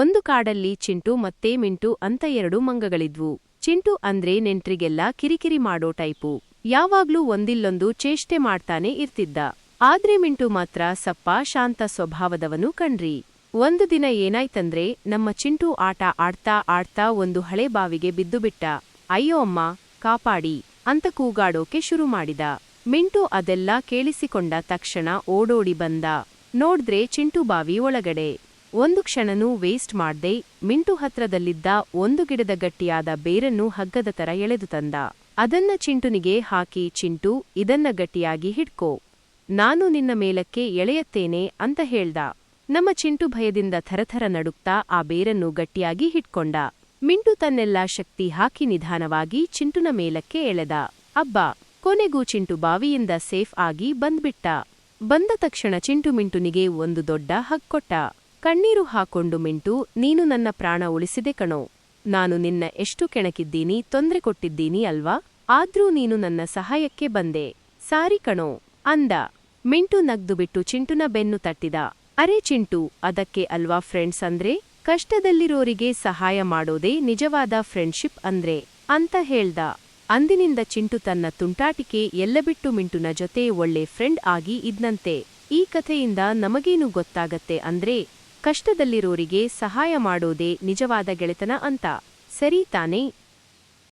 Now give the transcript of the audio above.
ಒಂದು ಕಾಡಲ್ಲಿ ಚಿಂಟು ಮತ್ತೆ ಮಿಂಟು ಅಂತ ಎರಡು ಮಂಗಗಳಿದ್ವು. ಚಿಂಟು ಅಂದ್ರೆ ನೆಂಟ್ರಿಗೆಲ್ಲ ಕಿರಿಕಿರಿ ಮಾಡೋ ಟೈಪು. ಯಾವಾಗ್ಲೂ ಒಂದಿಲ್ಲೊಂದು ಚೇಷ್ಟೆ ಮಾಡ್ತಾನೆ ಇರ್ತಿದ್ದ. ಆದ್ರೆ ಮಿಂಟು ಮಾತ್ರ ಸಪ್ಪ, ಶಾಂತ ಸ್ವಭಾವದವನು ಕಣ್ರಿ. ಒಂದು ದಿನ ಏನಾಯ್ತಂದ್ರೆ ನಮ್ಮ ಚಿಂಟು ಆಟ ಆಡ್ತಾ ಆಡ್ತಾ ಒಂದು ಹಳೆ ಬಾವಿಗೆ ಬಿದ್ದುಬಿಟ್ಟ ಅಯ್ಯೋ ಅಮ್ಮ, ಕಾಪಾಡಿ ಅಂತ ಕೂಗಾಡೋಕೆ ಶುರು ಮಾಡಿದ. ಮಿಂಟು ಅದೆಲ್ಲ ಕೇಳಿಸಿಕೊಂಡ ತಕ್ಷಣ ಓಡೋಡಿ ಬಂದ. ನೋಡ್ದ್ರೆ ಚಿಂಟು ಬಾವಿ ಒಳಗಡೆ. ಒಂದು ಕ್ಷಣನೂ ವೇಸ್ಟ್ ಮಾಡ್ದೆ ಮಿಂಟು ಹತ್ರದಲ್ಲಿದ್ದ ಒಂದು ಗಿಡದ ಗಟ್ಟಿಯಾದ ಬೇರನ್ನು ಹಗ್ಗದ ತರ ಎಳೆದು ತಂದ. ಅದನ್ನ ಚಿಂಟುನಿಗೆ ಹಾಕಿ, ಚಿಂಟು, ಇದನ್ನ ಗಟ್ಟಿಯಾಗಿ ಹಿಡ್ಕೋ. ನಾನು ನಿನ್ನ ಮೇಲಕ್ಕೆ ಎಳೆಯತ್ತೇನೆ ಅಂತ ಹೇಳ್ದ. ನಮ್ಮ ಚಿಂಟು ಭಯದಿಂದ ಥರಥರ ನಡುಕ್ತಾ ಆ ಬೇರನ್ನು ಗಟ್ಟಿಯಾಗಿ ಹಿಡ್ಕೊಂಡ. ಮಿಂಟು ತನ್ನೆಲ್ಲಾ ಶಕ್ತಿ ಹಾಕಿ ನಿಧಾನವಾಗಿ ಚಿಂಟುನ ಮೇಲಕ್ಕೆ ಎಳೆದ. ಅಬ್ಬ! ಕೊನೆಗೂ ಚಿಂಟು ಬಾವಿಯಿಂದ ಸೇಫ್ ಆಗಿ ಬಂದ್ಬಿಟ್ಟ. ಬಂದ ತಕ್ಷಣ ಚಿಂಟು ಮಿಂಟುನಿಗೆ ಒಂದು ದೊಡ್ಡ ಹಕ್ಕೊಟ್ಟ ಕಣ್ಣೀರು ಹಾಕೊಂಡು ಮಿಂಟು, ನೀನು ನನ್ನ ಪ್ರಾಣ ಉಳಿಸಿದೆ ಕಣೋ. ನಾನು ನಿನ್ನ ಎಷ್ಟು ಕೆಣಕಿದ್ದೀನಿ, ತೊಂದ್ರೆ ಕೊಟ್ಟಿದ್ದೀನಿ ಅಲ್ವಾ? ಆದ್ರೂ ನೀನು ನನ್ನ ಸಹಾಯಕ್ಕೆ ಬಂದೆ. ಸಾರಿ ಕಣೋ, ಅಂದ. ಮಿಂಟು ನಗ್ದು ಬಿಟ್ಟು ಚಿಂಟುನ ಬೆನ್ನು ತಟ್ಟಿದ. ಅರೆ ಚಿಂಟು, ಅದಕ್ಕೆ ಅಲ್ವಾ ಫ್ರೆಂಡ್ಸ್ ಅಂದ್ರೆ? ಕಷ್ಟದಲ್ಲಿರೋರಿಗೆ ಸಹಾಯ ಮಾಡೋದೇ ನಿಜವಾದ ಫ್ರೆಂಡ್ಶಿಪ್ ಅಂದ್ರೆ, ಅಂತ ಹೇಳ್ದ. ಅಂದಿನಿಂದ ಚಿಂಟು ತನ್ನ ತುಂಟಾಟಿಕೆ ಎಲ್ಲ ಬಿಟ್ಟು ಮಿಂಟುನ ಜೊತೆ ಒಳ್ಳೆ ಫ್ರೆಂಡ್ ಆಗಿ ಇದ್ನಂತೆ. ಈ ಕಥೆಯಿಂದ ನಮಗೇನು ಗೊತ್ತಾಗತ್ತೆ ಅಂದ್ರೆ ಕಷ್ಟದಲ್ಲಿರೋರಿಗೆ ಸಹಾಯ ಮಾಡೋದೇ ನಿಜವಾದ ಗೆಳೆತನ ಅಂತ. ಸರಿ ತಾನೇ?